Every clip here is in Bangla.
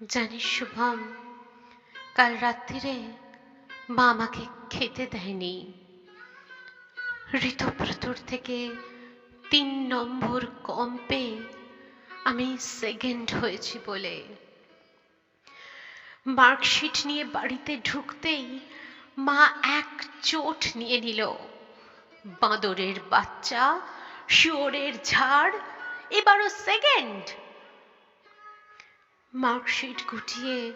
জানিস শুভম, কাল রাত্রিরে মা আমাকে খেতে দেয়নি। ঋতব্রতর থেকে তিন নম্বর কম পেয়ে আমি সেকেন্ড হয়েছি বলে। মার্কশিট নিয়ে বাড়িতে ঢুকতেই মা এক চোট নিয়ে নিল। বাঁদরের বাচ্চা, শুয়োরের ঝাড়, এবারও সেকেন্ড মার্কশিট গুটিয়ে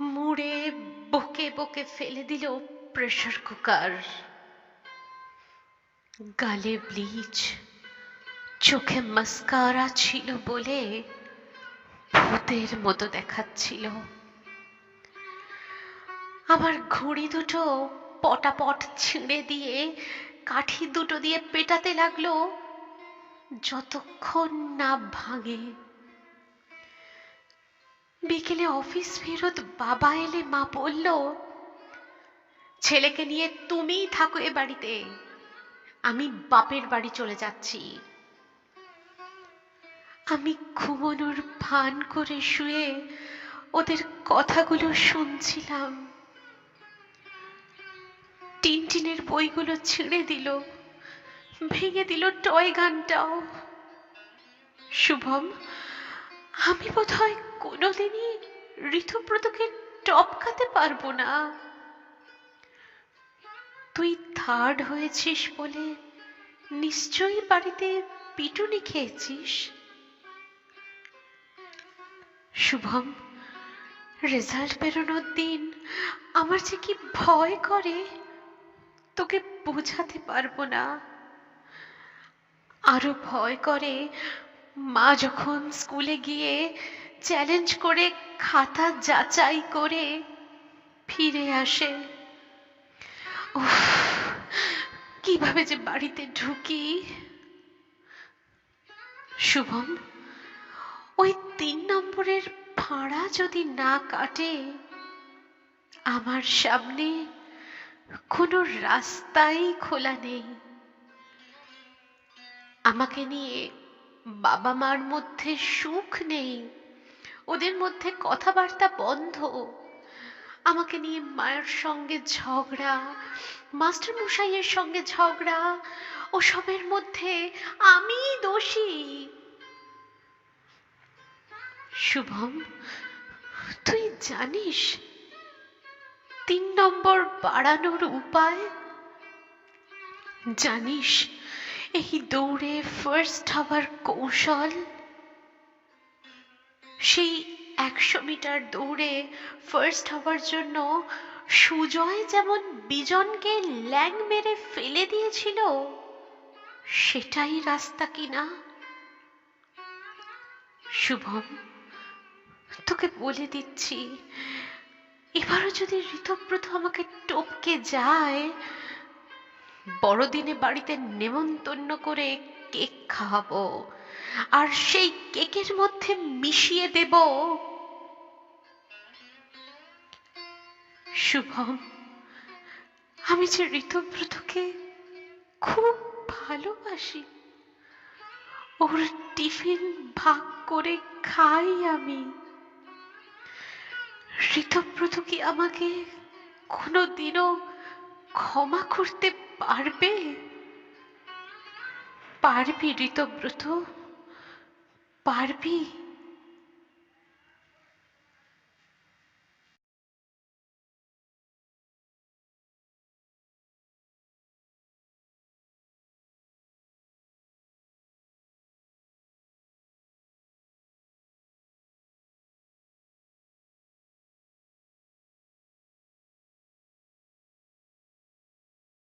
মুড়ে বকে বকে ফেলে দিল প্রেশার কুকার। গালে ব্লিচ, চোখে মাস্কারা ছিল বলে ভূতের মতো দেখাচ্ছিল। আমার ঘড়ি দুটো পটাপট ছিঁড়ে দিয়ে, কাঠি দুটো দিয়ে পেটাতে লাগল, যতক্ষণ না ভাঙে বিকেলে অফিস ফেরত বাবা এলে, মা বলল, ছেলেকে নিয়ে তুমিই থাকো এ বাড়িতে। আমি বাপের বাড়ি চলে যাচ্ছি। আমি ঘুমনোর ভান করে শুয়ে ওদের কথাগুলো শুনছিলাম। টিনটিনের বইগুলো ছিঁড়ে দিল, ভেঙে দিল টয় গানটাও। শুভম আমি বোধ হয় কোনোদিনই ঋতুব্রতকে টপকাতে পারব না। তুই থার্ড হয়েছিস বলে নিশ্চয়ই বাড়িতে পিটুনি খেয়েছিস। শুভম রেজাল্ট বেরোনোর দিন আমার যে কি ভয় করে, তোকে বোঝাতে পারব না। আরও ভয় করে মা যখন স্কুলে গিয়ে চ্যালেঞ্জ করে খাতা যাচাই করে ফিরে আসে কীভাবে যে বাড়িতে ঢুকি। শুভম, ওই তিন নম্বরের ভাড়া যদি না কাটে, আমার সামনে কোনো রাস্তাই খোলা নেই। আমাকে নিয়ে বাবা মার মধ্যে সুখ নেই। ওদের মধ্যে কথাবার্তা বন্ধ। আমাকে নিয়ে মায়ের সঙ্গে ঝগড়া মাস্টার মশাইয়ের সঙ্গে ঝগড়া, ওসবের মধ্যে আমি দোষী। শুভম, তুই জানিস, তিন নম্বর বাড়ানোর উপায়? জানিস এই দৌড়ে ফার্স্ট হবার কৌশল? সেই একশো মিটার দৌড়ে ফার্স্ট হবার জন্য সুজয় যেমন বিজনকে ল্যাং মেরে ফেলে দিয়েছিল, সেটাই রাস্তা কিনা? শুভম, তোকে বলে দিচ্ছি, এবারও যদি ঋতব্রত আমাকে টপকে যায় বড়দিনে বাড়িতে নেমন্তন্ন করে কেক খাওয়াবো। আর সেই কেকের মধ্যে মিশিয়ে দেব। শুভম, আমি যে ঋতব্রতকে খুব ভালোবাসি, ওর টিফিন ভাগ করে খাই আমি। ঋতব্রত কি আমাকে কোনোদিনও ক্ষমা করতে পারবে? পারবি ঋতব্রত? পারবি?